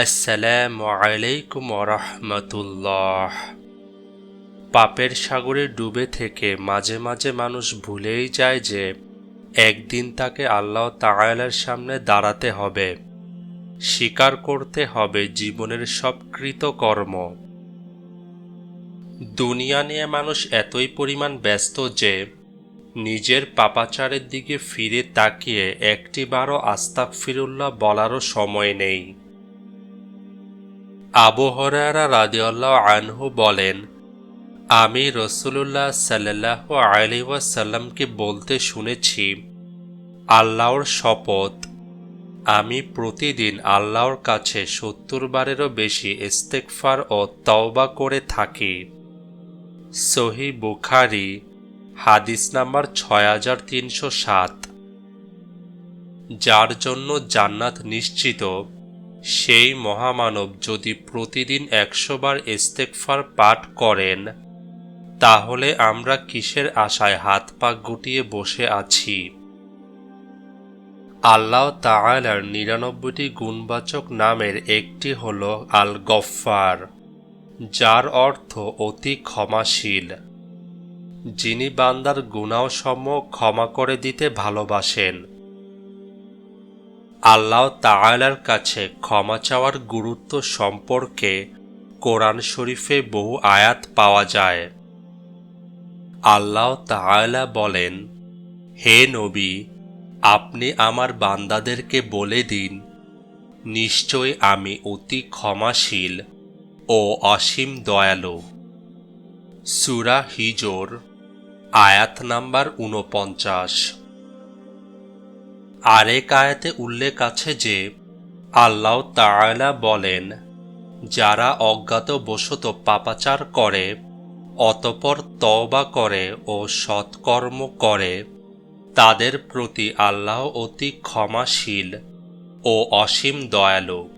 আসসালামু আলাইকুম রহমতুল্লাহ। পাপের সাগরে ডুবে থেকে মাঝে মাঝে মানুষ ভুলেই যায় যে একদিন তাকে আল্লাহ তাআলার সামনে দাঁড়াতে হবে, স্বীকার করতে হবে জীবনের সব কৃতকর্ম। দুনিয়া নিয়ে মানুষ এতই পরিমাণ ব্যস্ত যে নিজের পাপাচারের দিকে ফিরে তাকিয়ে একটিবারও আস্তাক ফিরুল্লাহ বলারও সময় নেই। আবু হরারা রাদিয়াল্লাহ আনহু বলেন, আমি রসুল্লাহ সাল্লাহ আলি ওয়াসাল্লামকে বলতে শুনেছি, আল্লাহর শপথ। আমি প্রতিদিন আল্লাহর কাছে সত্তর বারেরও বেশি ইস্তেকফার ও তওবা করে থাকি। সহি বুখারি, হাদিস নাম্বার ছয় হাজার তিনশো সাত। যার জন্য জান্নাত নিশ্চিত। সেই মহামানব যদি প্রতিদিন একশো বার ইস্তেকফার পাঠ করেন, তাহলে আমরা কিসের আশায় হাত পা গুটিয়ে বসে আছি? আল্লাহ তাআলার নিরানব্বইটি গুণবাচক নামের একটি হল আল গফ্ফার যার অর্থ অতি ক্ষমাশীল। যিনি বান্দার গুণাও গুণাওসমূহ ক্ষমা করে দিতে ভালোবাসেন আল্লাহ তাআলার কাছে ক্ষমা চাওয়ার গুরুত্ব সম্পর্কে কোরআন শরীফে বহু আয়াত পাওয়া যায়। আল্লাহ তাআলা বলেন, হে নবী, আপনি আমার বান্দাদেরকে বলে দিন, নিশ্চয় আমি অতি ক্ষমাশীল ও অসীম দয়ালু। সুরা হিজোর, আয়াত নাম্বার উনপঞ্চাশ আরেক আয়াতে উল্লেখ আছে যে, আল্লাহ তায়লা বলেন, যারা অজ্ঞাত বশত পাপাচার করে, অতপর তওবা করে ও সৎকর্ম করে, তাদের প্রতি আল্লাহ অতি ক্ষমাশীল ও অসীম দয়ালু।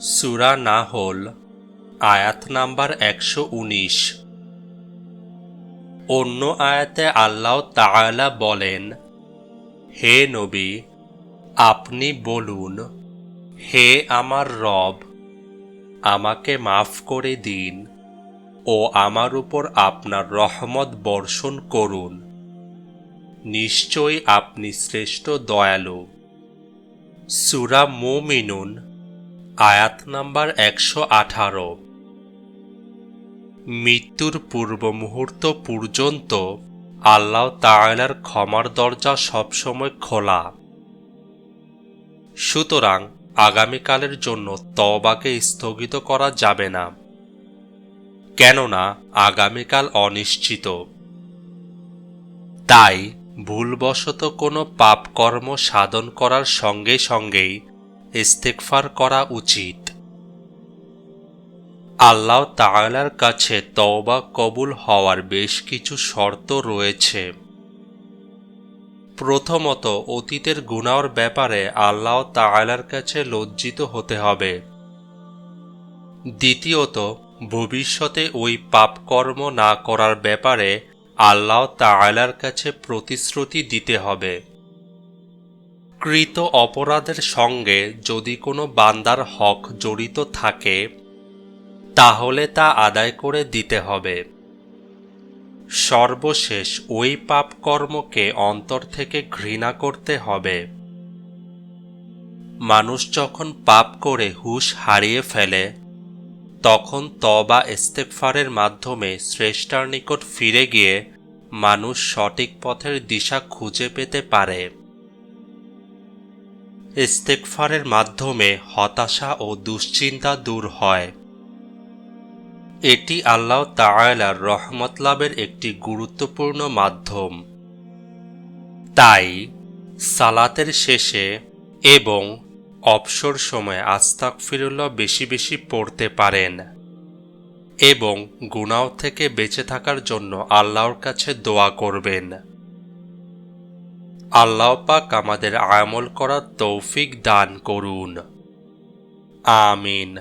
সুরা না হল আয়াত নাম্বার একশো উনিশ। অন্য আয়াতে আল্লাহ তাআলা বলেন হে নবী, আপনি বলুন, হে আমার রব, আমাকে মাফ করে দিন ও আমার উপর আপনার রহমত বর্ষণ করুন। নিশ্চয় আপনি শ্রেষ্ঠ দয়ালু। সুরা মোমিনুন, আয়াত নাম্বার একশো আঠারো। মৃত্যুর পূর্ব মুহূর্ত পর্যন্ত আল্লাহ তাআলার ক্ষমার দরজা সবসময় খোলা। সুতরাং আগামীকালের জন্য তবাকে স্থগিত করা যাবে না। কেননা আগামীকাল অনিশ্চিত। তাই ভুলবশত কোনো পাপকর্ম সাধন করার সঙ্গে সঙ্গেই ইস্তেকফার করা উচিত। আল্লাহ তাআলার কাছে তওবা কবুল হওয়ার বেশ কিছু শর্ত রয়েছে। প্রথমত, অতীতের গুনাহর ব্যাপারে আল্লাহ তাআলার কাছে লজ্জিত হতে হবে। দ্বিতীয়ত, ভবিষ্যতে ওই পাপকর্ম না করার ব্যাপারে আল্লাহ তাআলার কাছে প্রতিশ্রুতি দিতে হবে। কৃত অপরাধের সঙ্গে যদি কোনো বান্দার হক জড়িত থাকে তাহলে তা আদায় করে দিতে হবে। সর্বশেষ ওই পাপ কর্মকে অন্তর থেকে ঘৃণা করতে হবে। মানুষ যখন পাপ করে হুশ হারিয়ে ফেলে, তখন তবা ইস্তেকফারের মাধ্যমে শ্রেষ্ঠার নিকট ফিরে গিয়ে মানুষ সঠিক পথের দিশা খুঁজে পেতে পারে। ইস্তেকফারের মাধ্যমে হতাশা ও দুশ্চিন্তা দূর হয়। এটি আল্লাহ তাআলার রহমত লাভের একটি গুরুত্বপূর্ণ মাধ্যম। তাই, সালাতের শেষে এবং অবসর সময়ে আস্তাক ফিরুল্লাহ বেশি বেশি পড়তে পারেন এবং গুনাও থেকে বেঁচে থাকার জন্য আল্লাহর কাছে দোয়া করবেন। আল্লাহ পাক আমাদের আমল করার তৌফিক দান করুন। আমিন।